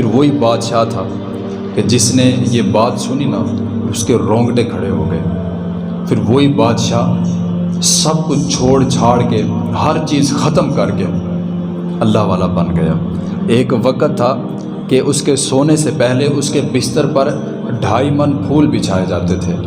फिर वही बादशाह था कि जिसने ये बात सुनी ना, उसके रोंगटे खड़े हो गए। फिर वही बादशाह सब कुछ छोड़ छाड़ के हर चीज़ ख़त्म करके अल्लाह वाला बन गया। एक वक़्त था कि उसके सोने से पहले उसके बिस्तर पर ढाई मन फूल बिछाए जाते थे।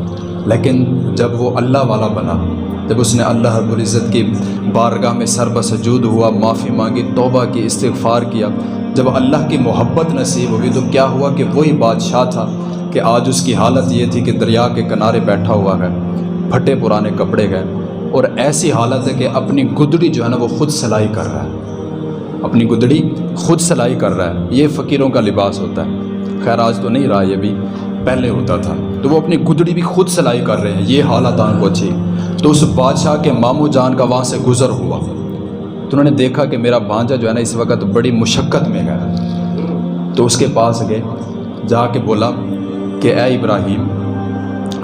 लेकिन जब वो अल्लाह वाला बना, जब उसने अल्लाह रब्बुल-इज़्ज़त की बारगाह में सर बसजूद हुआ, माफ़ी मांगी, तोबा की, इस्तिग़फ़ार किया जब अल्लाह की मोहब्बत नसीब हुई तो क्या हुआ कि वही बादशाह था कि आज उसकी हालत ये थी कि दरिया के किनारे बैठा हुआ है, फटे पुराने कपड़े गए और ऐसी हालत है कि अपनी गुदड़ी जो है ना वो ख़ुद सिलाई कर रहा है। अपनी गुदड़ी खुद सिलाई कर रहा है। ये फ़कीरों का लिबास होता है। खैर, आज तो नहीं रहा ये भी पहले होता था। तो वो अपनी गुदड़ी भी खुद सिलाई कर रहे हैं। ये हालत उनको अच्छी। तो उस बादशाह के मामू जान का वहाँ से गुज़र हुआ। तो उन्होंने देखा कि मेरा भांजा जो है ना, इस वक्त बड़ी मुशक्क़त में गया तो उसके पास गए, जाके बोला कि, ए इब्राहिम,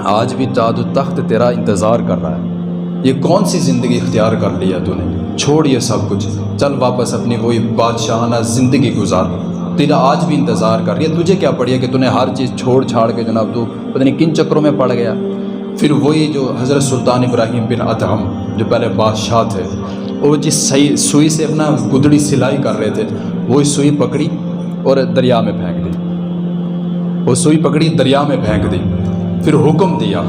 आज भी जादू तख्त तेरा इंतज़ार कर रहा है। ये कौन सी ज़िंदगी इख्तियार कर लिया तूने? छोड़ ये सब कुछ। चल वापस अपनी वही बादशाहाना ज़िंदगी गुजार। तेरा आज भी इंतज़ार कर रही है। तुझे क्या पड़ी है कि तूने हर चीज़ छोड़ छाड़ के जनाब तू पता नहीं किन चक्रों में पड़ गया? फिर वही जो हज़रत सुल्तान इब्राहिम बिन अदहम, जो पहले बादशाह थे वो जिस सही सुई से अपना गुदड़ी सिलाई कर रहे थे वही सुई पकड़ी और दरिया में फेंक दी। वो सुई पकड़ी दरिया में फेंक दी। फिर हुक्म दिया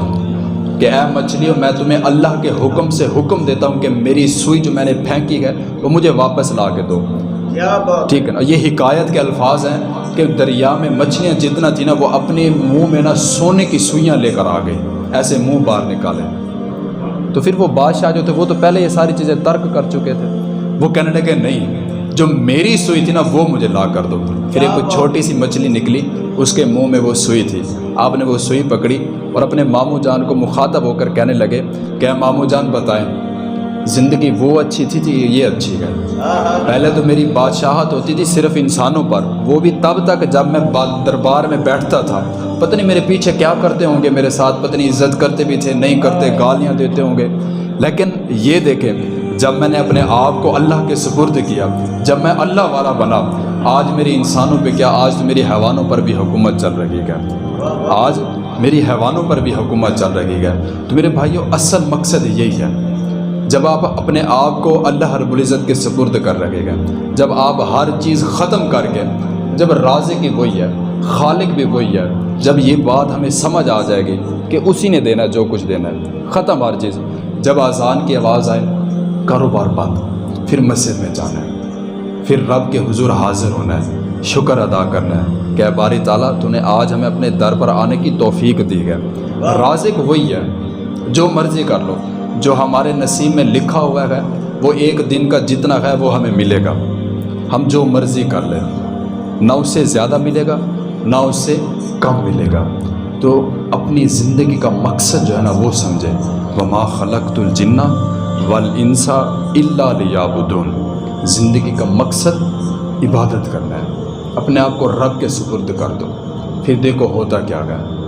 कि ए मछलियों मैं तुम्हें अल्लाह के हुक्म से हुक्म देता हूँ कि मेरी सुई जो मैंने फेंकी है वो मुझे वापस ला के दो ठीक है ना? ये हिकायत के अल्फाज हैं कि दरिया में मछलियाँ जितना थी ना वो अपने मुँह में ना सोने की सुइयाँ लेकर आ गई। ऐसे मुँह बाहर निकाले। तो फिर वो बादशाह जो थे वो तो पहले ये सारी चीज़ें तर्क कर चुके थे। वो कहने लगे नहीं जो मेरी सुई थी ना वो मुझे ला कर दो। फिर एक छोटी सी मछली निकली उसके मुँह में वो सुई थी। आपने वो सुई पकड़ी और अपने मामू जान को मुखातब होकर कहने लगे क्या मामू जान बताएँ ज़िंदगी वो अच्छी थी थी ये अच्छी है? पहले तो मेरी बादशाहत होती थी सिर्फ़ इंसानों पर। वो भी तब तक जब मैं दरबार में बैठता था। पता नहीं मेरे पीछे क्या करते होंगे मेरे साथ पता नहीं इज़्ज़त करते भी थे नहीं करते गालियाँ देते होंगे। लेकिन ये देखें जब मैंने अपने आप को अल्लाह के सुपुर्द किया जब मैं अल्लाह वाला बना आज मेरी इंसानों पे क्या आज तो मेरी हैवानों पर भी हुकूमत चल रही है। आज मेरी हैवानों पर भी हुकूमत चल रही है। तो मेरे भाइयों असल मकसद यही है जब आप अपने आप को अल्लाह रब्बुल-इज़्ज़त के सुपुर्द कर रखेगा जब आप हर चीज़ ख़त्म करके जब राज़े की वही है, खालिक भी वही है, जब ये बात हमें समझ आ जाएगी कि उसी ने देना जो कुछ देना है। ख़त्म हर चीज़ जब आज़ान की आवाज़ आए कारोबार बंद, फिर मस्जिद में जाना है। फिर रब के हुजूर हाजिर होना है, शुक्र अदा करना है कि बारी ताला, तूने आज हमें अपने दर पर आने की तौफीक दी है। राजिक वही है, जो मर्ज़ी कर लो, जो हमारे नसीब में लिखा हुआ है, वो एक दिन का जितना है, वो हमें मिलेगा। हम जो मर्ज़ी कर लें। ना उससे ज़्यादा मिलेगा, ना उससे कम मिलेगा। तो अपनी ज़िंदगी का मकसद जो है ना वो समझें। वमा खलकतुलजिन्ना वल इंसा इल्ला लियाबुदून। ज़िंदगी का मकसद इबादत करना है। अपने आप को रब के सुपुर्द कर दो। फिर देखो होता क्या है।